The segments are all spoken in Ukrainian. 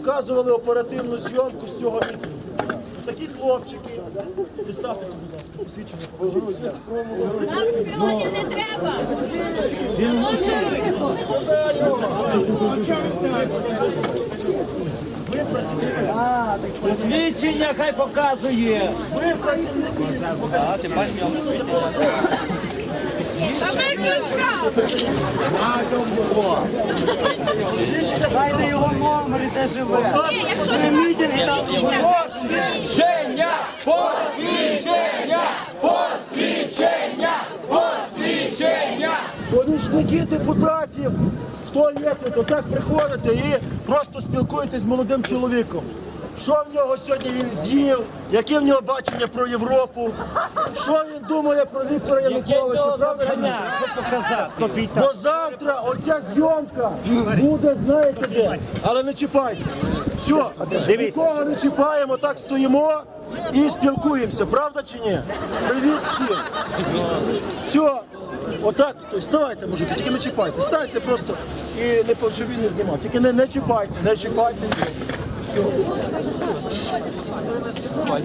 показували оперативну зйомку з цього мітингу. Такі хлопчики. Представтеся, будь ласка, посвідчення. покажіть. Нам шпіонів не треба. Ви працівники. Свідчення хай показує. Ви працівники. І де живе. Це мітинг там. Посвідчення! Посвідчення! Посвідчення! Посвідчення! Помічники депутатів, хто є тут, отак приходите і просто спілкуєтесь з молодим чоловіком. Що в нього сьогодні він з'їв, яке в нього бачення про Європу, що він думає про Віктора Януковича, правда? ні? Показати? Бо завтра оця зйомка буде, знаєте де, але не чіпайте. Все, нікого не чіпаємо, так стоїмо і спілкуємося, правда чи ні? Привіт всім. Все, отак, тобто, вставайте, мужики, тільки не чіпайте. Станьте просто і не щоб він не знімав. Тільки не, не чіпайте, не чіпайте. Все. Давай.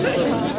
Даю